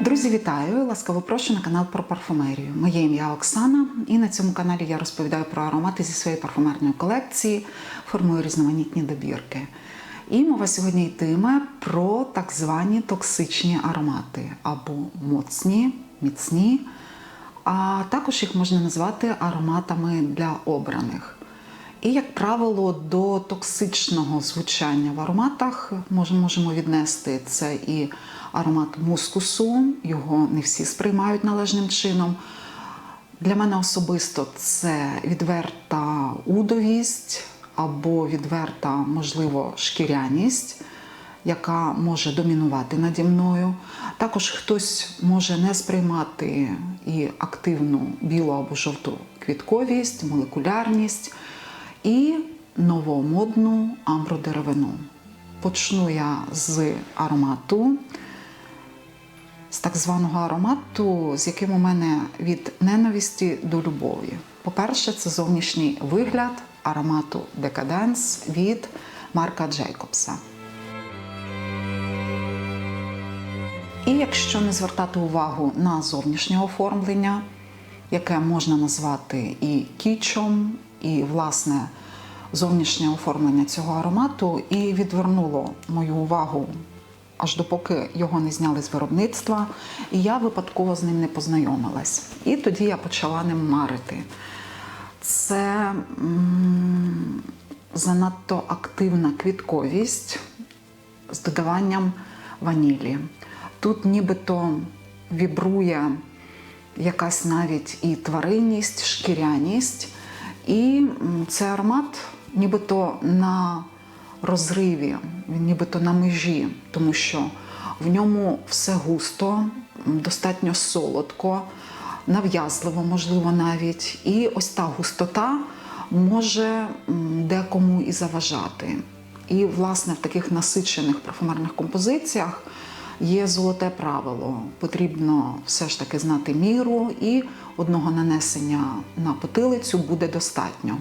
Друзі, вітаю! Ласкаво прошу на канал про парфумерію. Моє ім'я Оксана, і на цьому каналі я розповідаю про аромати зі своєї парфумерної колекції, формую різноманітні добірки. І мова сьогодні йтиме про так звані токсичні аромати або моцні, міцні, а також їх можна назвати ароматами для обраних. І, як правило, до токсичного звучання в ароматах ми можемо віднести це і аромат мускусу, його не всі сприймають належним чином. Для мене особисто це відверта удовість або відверта, можливо, шкіряність, яка може домінувати наді мною. Також хтось може не сприймати і активну білу або жовту квітковість, молекулярність і новомодну амбродеревину. Почну я з аромату, з так званого аромату, з яким у мене від ненависті до любові. По-перше, це зовнішній вигляд аромату Decadence від Марка Джейкобса. І якщо не звертати увагу на зовнішнє оформлення, яке можна назвати і кічом, і, власне, зовнішнє оформлення цього аромату, і відвернуло мою увагу аж допоки його не зняли з виробництва, і я випадково з ним не познайомилась. І тоді я почала ним марити. Це м, занадто активна квітковість з додаванням ванілі. Тут нібито вібрує якась навіть і тваринність, шкіряність. І цей аромат нібито на розриві, він нібито на межі, тому що в ньому все густо, достатньо солодко, нав'язливо, можливо, навіть. І ось та густота може декому і заважати. І, власне, в таких насичених парфумерних композиціях є золоте правило. Потрібно все ж таки знати міру, і одного нанесення на потилицю буде достатньо.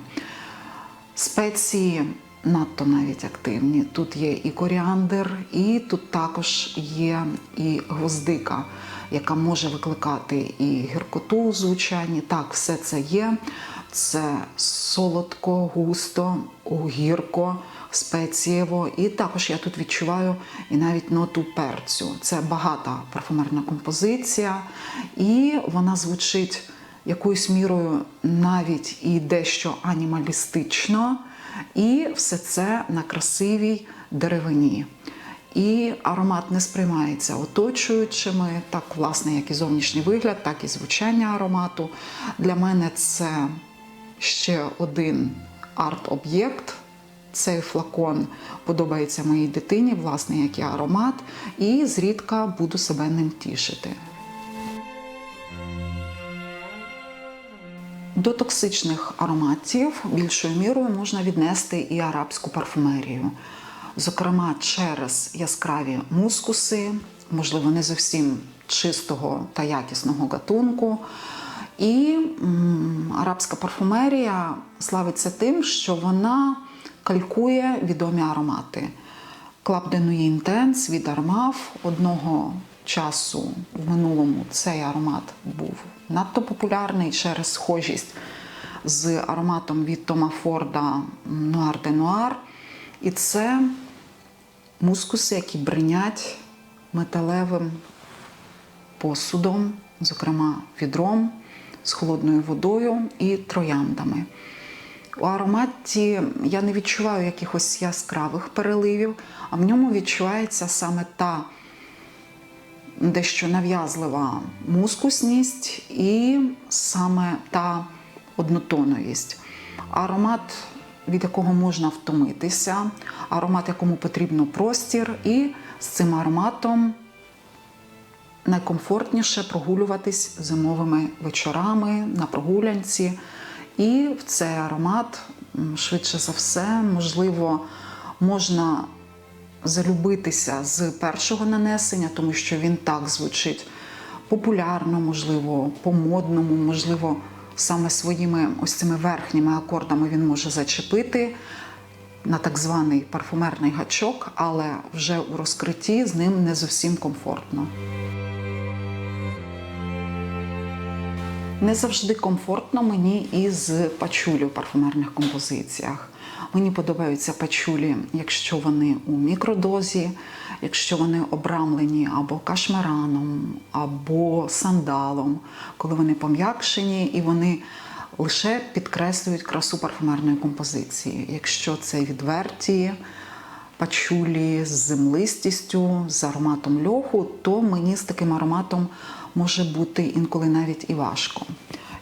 Спеції надто навіть активні. Тут є і коріандр, і тут також є і гвоздика, яка може викликати і гіркоту у звучанні. Так, все це є. Це солодко, густо, гірко, спецієво. І також я тут відчуваю і навіть ноту перцю. Це багата парфумерна композиція, і вона звучить якоюсь мірою навіть і дещо анімалістично. І все це на красивій деревині. І аромат не сприймається оточуючими, так, власне, як і зовнішній вигляд, так і звучання аромату. Для мене це ще один арт-об'єкт. Цей флакон подобається моїй дитині, власне, як і аромат, і зрідка буду себе ним тішити. До токсичних ароматів більшою мірою можна віднести і арабську парфумерію, зокрема через яскраві мускуси, можливо, не зовсім чистого та якісного гатунку. І м, арабська парфумерія славиться тим, що вона калькує відомі аромати. Клаб де Нуї Інтенс від Армав одного часу в минулому цей аромат був надто популярний через схожість з ароматом від Тома Форда Нуар де Нуар. І це мускуси, які бринять металевим посудом, зокрема відром з холодною водою і трояндами. У ароматі я не відчуваю якихось яскравих переливів, а в ньому відчувається саме та дещо нав'язлива мускусність і саме та однотоновість. Аромат, від якого можна втомитися, аромат, якому потрібно простір, і з цим ароматом найкомфортніше прогулюватись зимовими вечорами на прогулянці. І в цей аромат, швидше за все, можливо, можна залюбитися з першого нанесення, тому що він так звучить популярно, можливо, по-модному, можливо, саме своїми ось цими верхніми акордами він може зачепити на так званий парфумерний гачок, але вже у розкритті з ним не зовсім комфортно. Не завжди комфортно мені із пачулі в парфумерних композиціях. Мені подобаються пачулі, якщо вони у мікродозі, якщо вони обрамлені або кашмараном, або сандалом, коли вони пом'якшені і вони лише підкреслюють красу парфумерної композиції. Якщо це відверті пачулі з землистістю, з ароматом льоху, то мені з таким ароматом може бути інколи навіть і важко.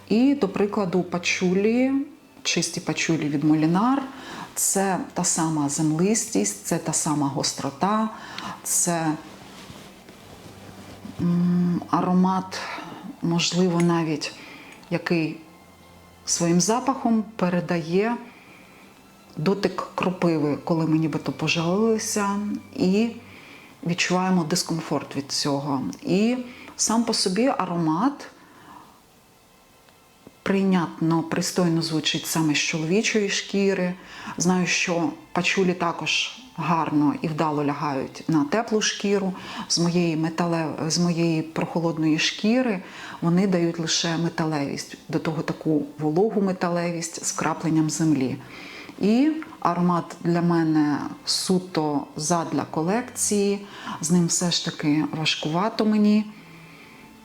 І, до прикладу, пачулі, чисті пачулі від Молінар, це та сама землистість, це та сама гострота, це аромат, можливо, навіть який своїм запахом передає дотик кропиви, коли ми нібито пожалилися, і відчуваємо дискомфорт від цього. І сам по собі аромат прийнятно, пристойно звучить саме з чоловічої шкіри. Знаю, що пачулі також гарно і вдало лягають на теплу шкіру. З моєї метале... з моєї прохолодної шкіри вони дають лише металевість, до того таку вологу металевість з крапленням землі. І аромат для мене суто задля колекції, з ним все ж таки важкувато мені.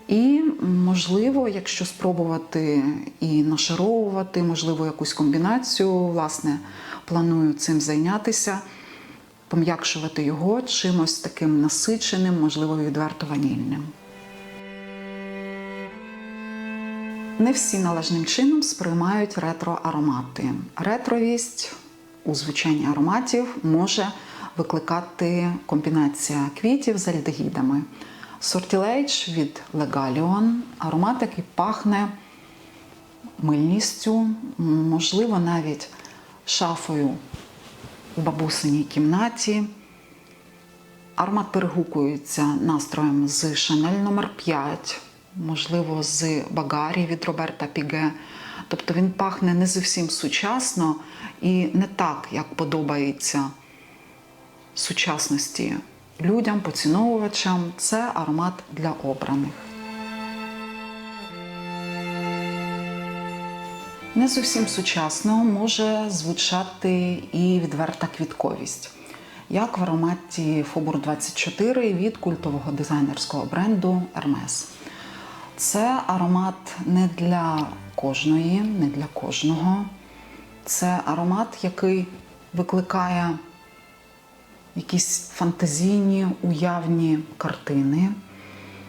І, можливо, якщо спробувати і нашаровувати, можливо, якусь комбінацію, власне, планую цим зайнятися, пом'якшувати його чимось таким насиченим, можливо, відверто ванільним. Не всі належним чином сприймають ретро-аромати. Ретровість у звучанні ароматів може викликати комбінація квітів з альдегідами. Sortilege від Legalion – аромат, який пахне мильністю, можливо, навіть шафою у бабусиній кімнаті. Аромат перегукується настроєм з Chanel номер 5 можливо, з Багарі від Роберта Піге. Тобто він пахне не зовсім сучасно і не так, як подобається сучасності людям, поціновувачам. Це аромат для обраних. Не зовсім сучасно може звучати і відверта квітковість, як в ароматі Фобур 24 від культового дизайнерського бренду Hermes. Це аромат не для кожної, не для кожного. Це аромат, який викликає якісь фантазійні уявні картини.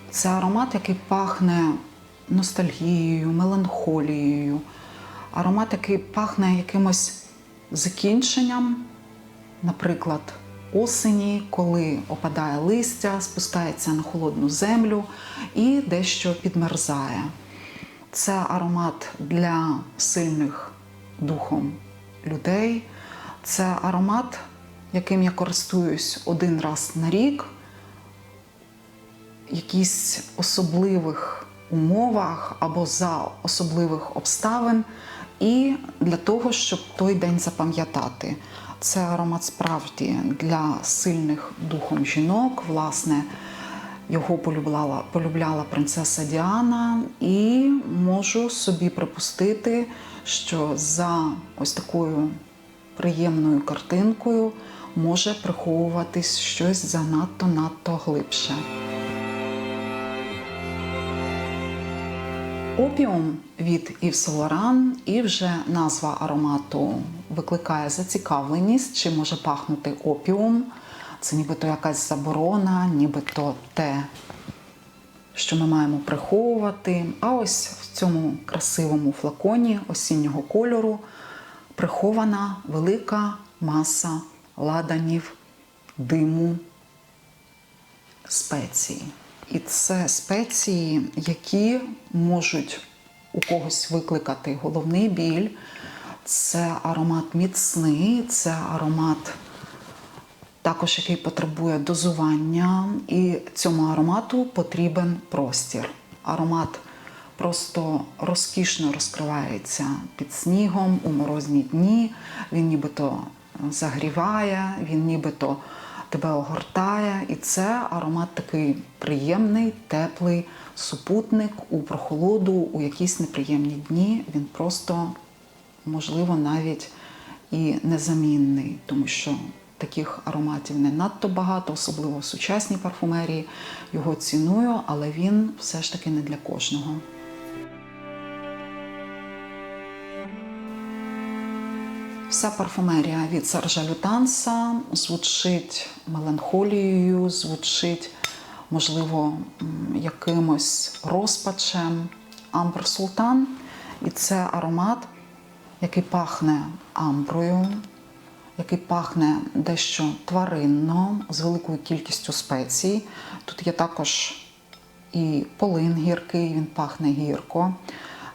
Це аромат, який пахне ностальгією, меланхолією. Аромат, який пахне якимось закінченням, наприклад, осені, коли опадає листя, спускається на холодну землю і дещо підмерзає. Це аромат для сильних духом людей. Це аромат, яким я користуюсь один раз на рік, якісь особливих умовах або за особливих обставин, і для того, щоб той день запам'ятати. Це аромат справді для сильних духом жінок. Власне, його полюбляла, полюбляла принцеса Діана, і можу собі припустити, що за ось такою приємною картинкою може приховуватись щось занадто надто глибше. Опіум від Saint і вже назва аромату викликає зацікавленість, чи може пахнути опіум. Це нібито якась заборона, нібито те, що ми маємо приховувати. А ось в цьому красивому флаконі осіннього кольору прихована велика маса ладанів, диму, спеції. І це спеції, які можуть у когось викликати головний біль. Це аромат міцний, це аромат, також який потребує дозування. І цьому аромату потрібен простір. Аромат просто розкішно розкривається під снігом у морозні дні. Він нібито загріває, він нібито тебе огортає. І це аромат такий приємний, теплий супутник у прохолоду, у якісь неприємні дні. Він просто, можливо, навіть і незамінний, тому що таких ароматів не надто багато, особливо в сучасній парфумерії. Його ціную, але він все ж таки не для кожного. Вся парфумерія від Сержа Лютанса звучить меланхолією, звучить, можливо, якимось розпачем. Амбр Султан. І це аромат, який пахне амброю, який пахне дещо тваринно, з великою кількістю спецій. Тут є також і полин гіркий, він пахне гірко.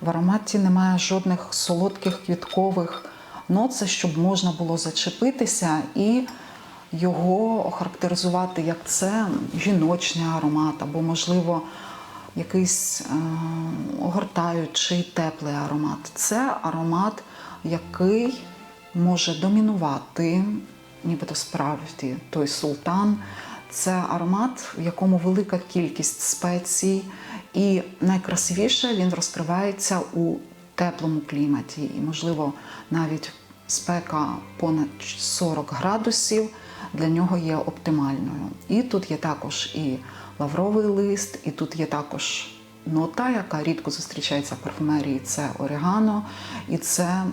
В ароматі немає жодних солодких квіткових нот, це щоб можна було зачепитися і його охарактеризувати як це жіночний аромат, або, можливо, якийсь е, огортаючий теплий аромат. Це аромат, який може домінувати, нібито справді той султан. Це аромат, в якому велика кількість спецій, і найкрасивіше він розкривається у теплому кліматі. І, можливо, навіть спека понад 40 градусів для нього є оптимальною. І тут є також і лавровий лист, і тут є також нота, яка рідко зустрічається в парфумерії. Це орегано, і це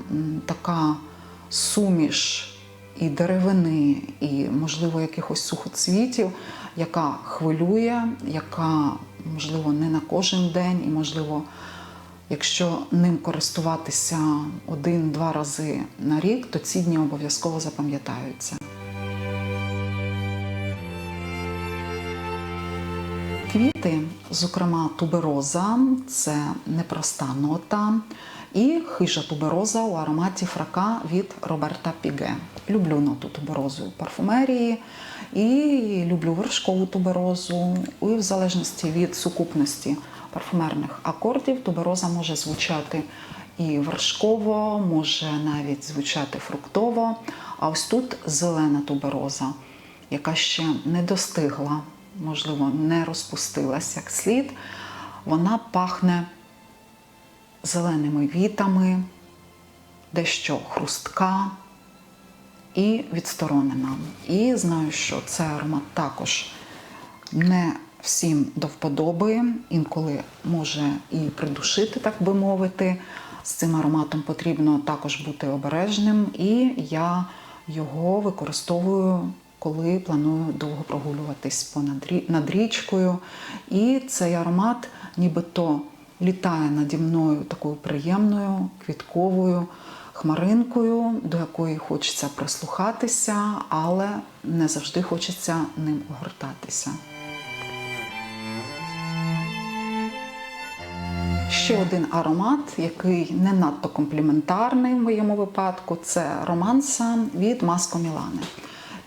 така суміш і деревини, і, можливо, якихось сухоцвітів, яка хвилює, яка, можливо, не на кожен день, і, можливо, якщо ним користуватися один-два рази на рік, то ці дні обов'язково запам'ятаються. Квіти, зокрема тубероза, це непроста нота. І хижа тубероза у ароматі фрака від Роберта Піге. Люблю ноту туберозу у парфумерії і люблю вершкову туберозу. І в залежності від сукупності парфумерних акордів тубероза може звучати і вершково, може навіть звучати фруктово. А ось тут зелена тубероза, яка ще не достигла, можливо, не розпустилась як слід. Вона пахне зеленими вітами, дещо хрустка і відсторонена. І знаю, що цей аромат також не всім до вподоби, інколи може і придушити, так би мовити. З цим ароматом потрібно також бути обережним, і я його використовую, коли планую довго прогулюватись понад над річкою. І цей аромат нібито літає наді мною такою приємною квітковою хмаринкою, до якої хочеться прислухатися, але не завжди хочеться ним огортатися. Ще один аромат, який не надто компліментарний в моєму випадку, це романса від Маско Мілане.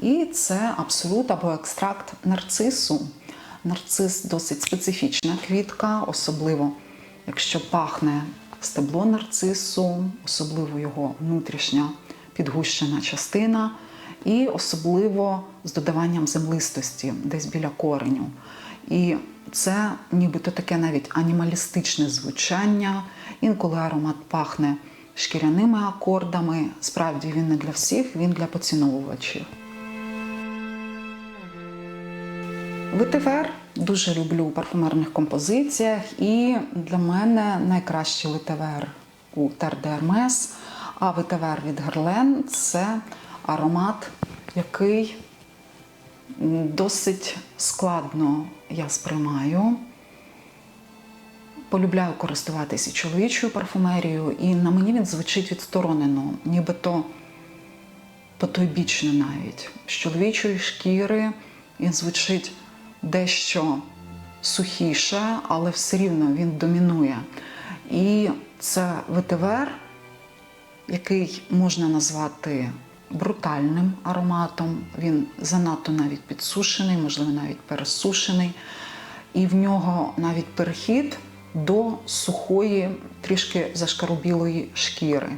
І це абсолют або екстракт нарцису. Нарцис досить специфічна квітка, особливо якщо пахне стебло нарцису, особливо його внутрішня підгущена частина, і особливо з додаванням землистості десь біля кореню. І це нібито таке навіть анімалістичне звучання. Інколи аромат пахне шкіряними акордами. Справді він не для всіх, він для поціновувачів. Ветивер дуже люблю у парфумерних композиціях, і для мене найкращий ветивер у Тер де а ветивер від Герлен це аромат, який досить складно я сприймаю. Полюбляю користуватися чоловічою парфумерією, і на мені він звучить відсторонено, нібито потойбічно навіть. З чоловічої шкіри він звучить дещо сухіше, але все рівно він домінує. І це ветивер, який можна назвати брутальним ароматом. Він занадто навіть підсушений, можливо, навіть пересушений. І в нього навіть перехід до сухої, трішки зашкарубілої шкіри.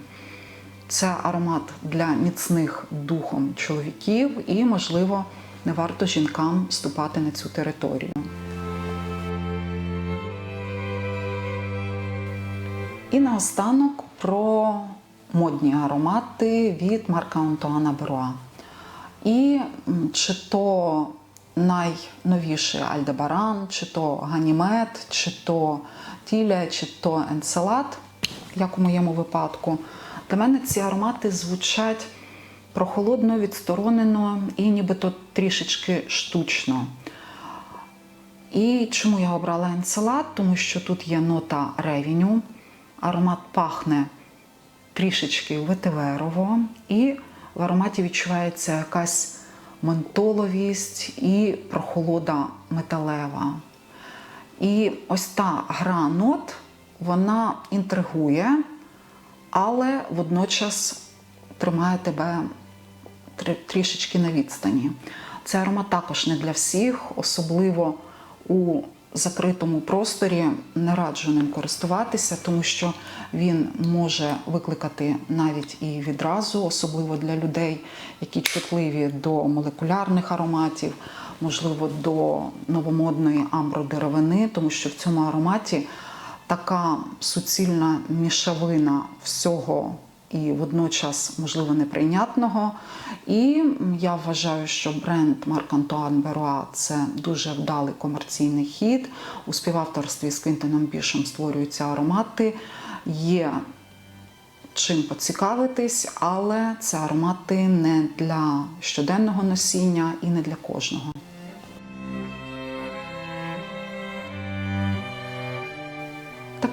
Це аромат для міцних духом чоловіків і, можливо, не варто жінкам вступати на цю територію. І наостанок про модні аромати від Марка Антуана Беруа. І чи то найновіший Альдебаран, чи то Ганімед, чи то Тіля, чи то Енцелад, як у моєму випадку. Для мене ці аромати звучать прохолодно, відсторонено і нібито трішечки штучно. І чому я обрала енцелад? Тому що тут є нота ревіню, аромат пахне трішечки ветиверово, і в ароматі відчувається якась ментоловість і прохолода металева. І ось та гра нот, вона інтригує, але водночас тримає тебе трішечки на відстані. Цей аромат також не для всіх, особливо у закритому просторі не раджу ним користуватися, тому що він може викликати навіть і відразу, особливо для людей, які чутливі до молекулярних ароматів, можливо, до новомодної амбродеревини, тому що в цьому ароматі така суцільна мішавина всього і водночас, можливо, неприйнятного. І я вважаю, що бренд Марк Антуан Беруа це дуже вдалий комерційний хід. У співавторстві з Квінтином Бішем створюються аромати. Є чим поцікавитись, але це аромати не для щоденного носіння і не для кожного.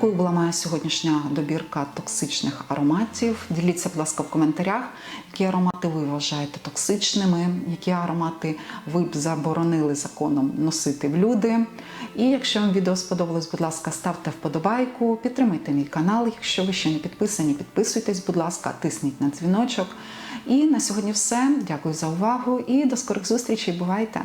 Такою була моя сьогоднішня добірка токсичних ароматів. Діліться, будь ласка, в коментарях, які аромати ви вважаєте токсичними, які аромати ви б заборонили законом носити в люди. І якщо вам відео сподобалось, будь ласка, ставте вподобайку, підтримайте мій канал. Якщо ви ще не підписані, підписуйтесь, будь ласка, тисніть на дзвіночок. І на сьогодні все. Дякую за увагу і до скорих зустрічей. Бувайте!